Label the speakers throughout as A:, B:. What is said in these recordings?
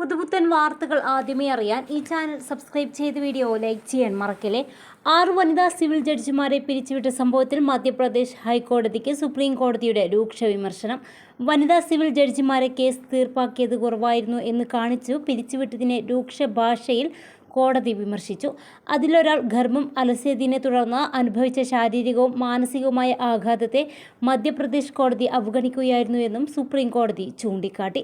A: പുതുപുത്തൻ വാർത്തകൾ ആദ്യമേ അറിയാൻ ഈ ചാനൽ സബ്സ്ക്രൈബ് ചെയ്ത് വീഡിയോ ലൈക്ക് ചെയ്യാൻ മറക്കില്ലേ. ആറ് വനിതാ സിവിൽ ജഡ്ജിമാരെ പിരിച്ചുവിട്ട സംഭവത്തിൽ മധ്യപ്രദേശ് ഹൈക്കോടതിക്ക് സുപ്രീം കോടതിയുടെ രൂക്ഷ വിമർശനം. വനിതാ സിവിൽ ജഡ്ജിമാരെ കേസ് തീർപ്പാക്കിയത് കുറവായിരുന്നു എന്ന് കാണിച്ചു. പിരിച്ചുവിട്ടതിനെ രൂക്ഷ ഭാഷയിൽ കോടതി വിമർശിച്ചു. അതിലൊരാൾ ഗർഭം അലസിയതിനെ തുടർന്ന് അനുഭവിച്ച ശാരീരികവും മാനസികവുമായ ആഘാതത്തെ മധ്യപ്രദേശ് കോടതി അവഗണിക്കുകയായിരുന്നുവെന്നും സുപ്രീം കോടതി ചൂണ്ടിക്കാട്ടി.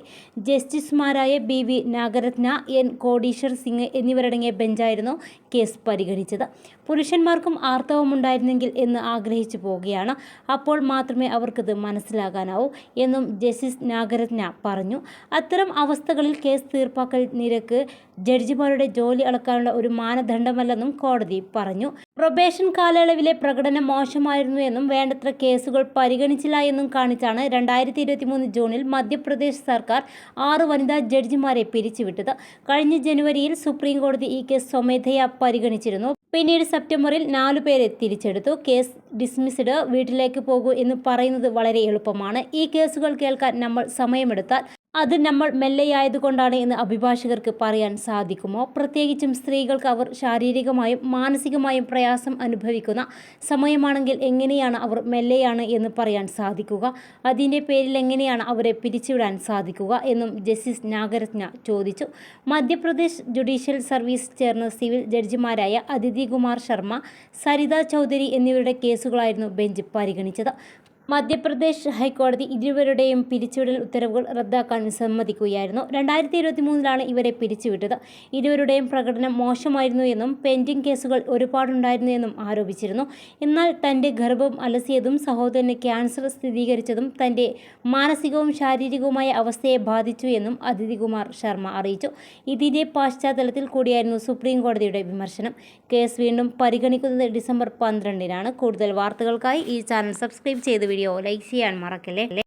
A: ജസ്റ്റിസുമാരായ B V Nagarathna N Koteeswar Singh എന്നിവരടങ്ങിയ ബെഞ്ചായിരുന്നു കേസ് പരിഗണിച്ചത്. പുരുഷന്മാർക്കും ആർത്തവമുണ്ടായിരുന്നെങ്കിൽ എന്ന് ആഗ്രഹിച്ചു പോവുകയാണ്. അപ്പോൾ മാത്രമേ അവർക്കത് മനസ്സിലാകാനാവൂ എന്നും ജസ്റ്റിസ് നാഗരത്ന പറഞ്ഞു. അത്തരം അവസ്ഥകളിൽ കേസ് തീർപ്പാക്കൽ നിരക്ക് ജഡ്ജിമാരുടെ ജോലി അളക്കാനുള്ള ഒരു മാനദണ്ഡമല്ലെന്നും കോടതി പറഞ്ഞു. പ്രൊബേഷൻ കാലയളവിലെ പ്രകടനം മോശമായിരുന്നു എന്നും വേണ്ടത്ര കേസുകൾ പരിഗണിച്ചില്ല എന്നും കാണിച്ചാണ് രണ്ടായിരത്തി ഇരുപത്തി മൂന്ന് ജൂണിൽ മധ്യപ്രദേശ് സർക്കാർ ആറ് വനിതാ ജഡ്ജിമാരെ പിരിച്ചുവിട്ടത്. കഴിഞ്ഞ ജനുവരിയിൽ സുപ്രീം കോടതി ഈ കേസ് സ്വമേധയാ പരിഗണിച്ചിരുന്നു. പിന്നീട് സെപ്റ്റംബറിൽ നാലു പേരെ തിരിച്ചെടുത്തു. കേസ് ഡിസ്മിസ്ഡ് വീട്ടിലേക്ക് പോകൂ എന്ന് പറയുന്നത് വളരെ എളുപ്പമാണ്. ഈ കേസുകൾ കേൾക്കാൻ നമ്മൾ സമയമെടുത്താൽ അത് നമ്മൾ മെല്ലെയായതുകൊണ്ടാണ് എന്ന് അഭിഭാഷകർക്ക് പറയാൻ സാധിക്കുമോ? പ്രത്യേകിച്ചും സ്ത്രീകൾക്ക് അവർ ശാരീരികമായും മാനസികമായും പ്രയാസം അനുഭവിക്കുന്ന സമയമാണെങ്കിൽ എങ്ങനെയാണ് അവർ മെല്ലെയാണ് എന്ന് പറയാൻ സാധിക്കുക? അതിന്റെ പേരിൽ എങ്ങനെയാണ് അവരെ പിരിച്ചുവിടാൻ സാധിക്കുക എന്നും ജസ്റ്റിസ് നാഗരത്ന ചോദിച്ചു. മധ്യപ്രദേശ് ജുഡീഷ്യൽ സർവീസ് ചേർന്ന സിവിൽ ജഡ്ജിമാരായ അതിഥി കുമാർ ശർമ്മ സരിത ചൗധരി എന്നിവരുടെ കേസുകളായിരുന്നു ബെഞ്ച് പരിഗണിച്ചത്. മധ്യപ്രദേശ് ഹൈക്കോടതി ഇരുവരുടെയും പിരിച്ചുവിടൽ ഉത്തരവുകൾ റദ്ദാക്കാൻ സമ്മതിക്കുകയായിരുന്നു. രണ്ടായിരത്തി ഇരുപത്തി മൂന്നിലാണ് ഇവരെ പിരിച്ചുവിട്ടത്. ഇരുവരുടെയും പ്രകടനം മോശമായിരുന്നു എന്നും പെൻഡിംഗ് കേസുകൾ ഒരുപാടുണ്ടായിരുന്നു എന്നും ആരോപിച്ചിരുന്നു. എന്നാൽ തന്റെ ഗർഭം അലസിയതും സഹോദരന് ക്യാൻസർ സ്ഥിരീകരിച്ചതും തന്റെ മാനസികവും ശാരീരികവുമായ അവസ്ഥയെ ബാധിച്ചു എന്നും അതിഥി കുമാർ ശർമ്മ അറിയിച്ചു. ഇതിന്റെ പശ്ചാത്തലത്തിൽ കൂടിയായിരുന്നു സുപ്രീം കോടതിയുടെ വിമർശനം. കേസ് വീണ്ടും പരിഗണിക്കുന്നത് ഡിസംബർ പന്ത്രണ്ടിനാണ്. കൂടുതൽ വാർത്തകൾക്കായി ഈ ചാനൽ സബ്സ്ക്രൈബ് ചെയ്ത് വീഡിയോ ലൈക്ക് ചെയ്യാൻ മറക്കല്ലേ?